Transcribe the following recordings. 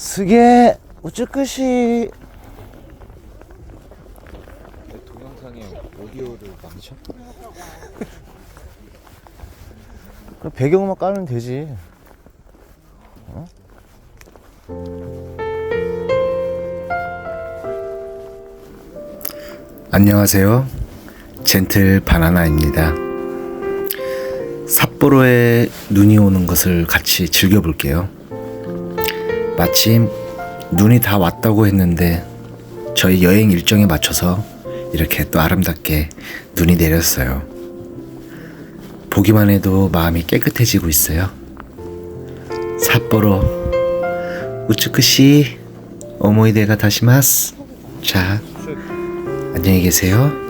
스게 우츠쿠시 동영상에 오디오를 많죠? 그럼 배경음악 깔면 되지 안녕하세요. 젠틀 바나나입니다. 삿포로에 눈이 오는 것을 같이 즐겨볼게요. 마침 눈이 다 왔다고 했는데 저희 여행 일정에 맞춰서 이렇게 또 아름답게 눈이 내렸어요. 보기만 해도 마음이 깨끗해지고 있어요. 삿포로 우츠쿠시 오모이데가 다시마스. 자, 안녕히 계세요.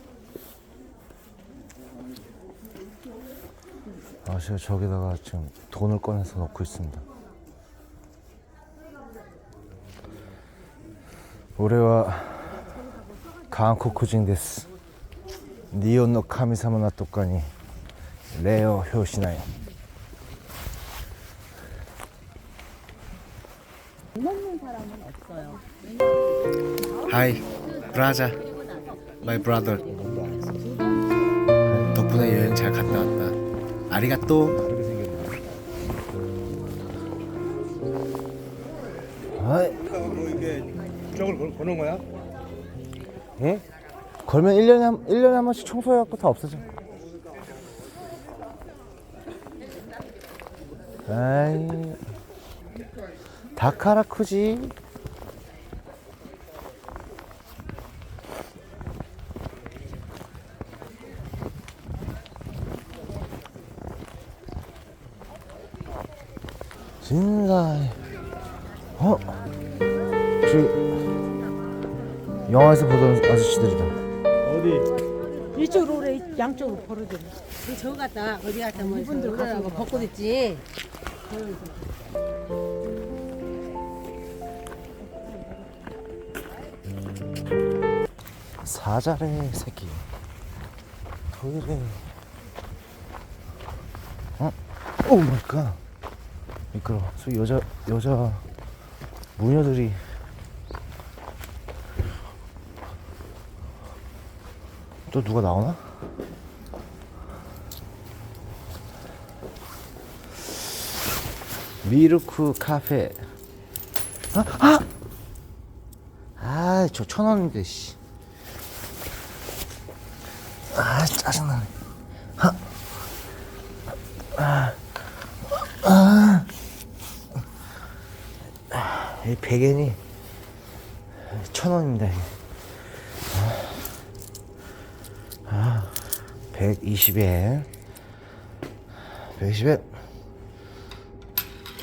아 제가 저기다가 지금 돈을 꺼내서 넣고 있습니다. 올해와 강코 쿠진데스 니온노 카미사마나 똑가니 레어 효시나요. 하이 브라자 마이 브라더 덕분에 여행 잘 갔다 왔다 아리가또. 아이, 뭐 이게 쪽을 걸, 거는 거야? 예? 걸면 1년에 한, 1년에 한 번씩 청소해갖고 다 없어져. 아이. 다카라 크지? 진짜. 어? 저기 영화에서 보던 아저씨들이다. 어디? 이쪽으로 오래 양쪽으로 벌어져. 저 갔다 어디 갔다 뭐 이분들 가서 벚꽃 있지. 사자래 새끼. 토이래. 어? 오 마이 갓. 미끄러. 저 여자 여자 무녀들이 또 누가 나오나? 미르크 카페. 아, 아! 아, 저 천 원인데, 씨. 아, 짜증나네. 하. 아, 아. 아, 이 베겐이 천 원입니다. 이게. 아, 120엔. 120엔.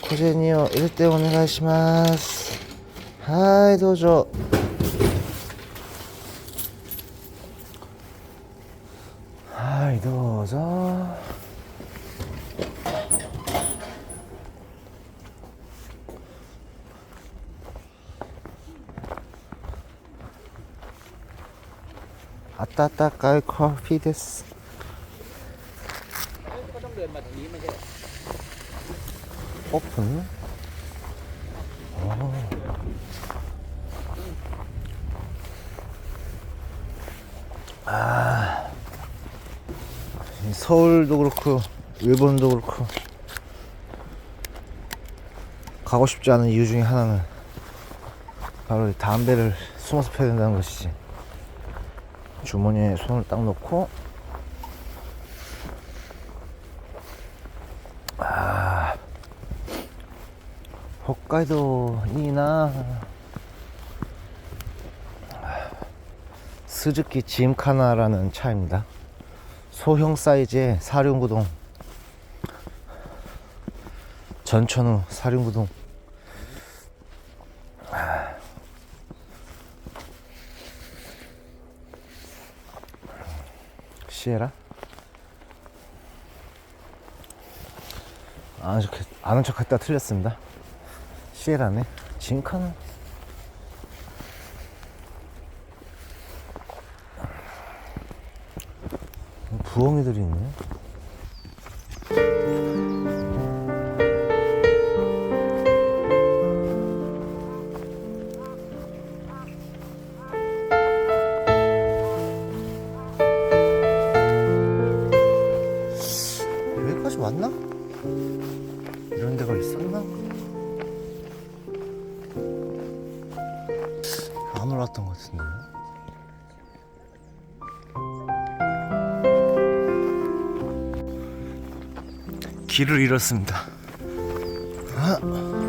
코제니요, 1대 오네가시마스. 하이, 도저. 하이, 도저. 아따따까이 커피 데스. 오픈? 어. 아, 이 서울도 그렇고 일본도 그렇고 가고 싶지 않은 이유 중에 하나는 바로 이 담배를 숨어서 펴야 된다는 것이지. 주머니에 손을 딱 넣고. 아 홋카이도 이나. 스즈키 짐카나라는 차입니다. 소형 사이즈의 사륜구동. 전천후 사륜구동 시에라? 아는 척 아는 척 했다 틀렸습니다. 시에라네. 징카는 부엉이들이 있네 왔나? 이런 데가 있었나? 안 올랐던 것 같은데 길을 잃었습니다 아.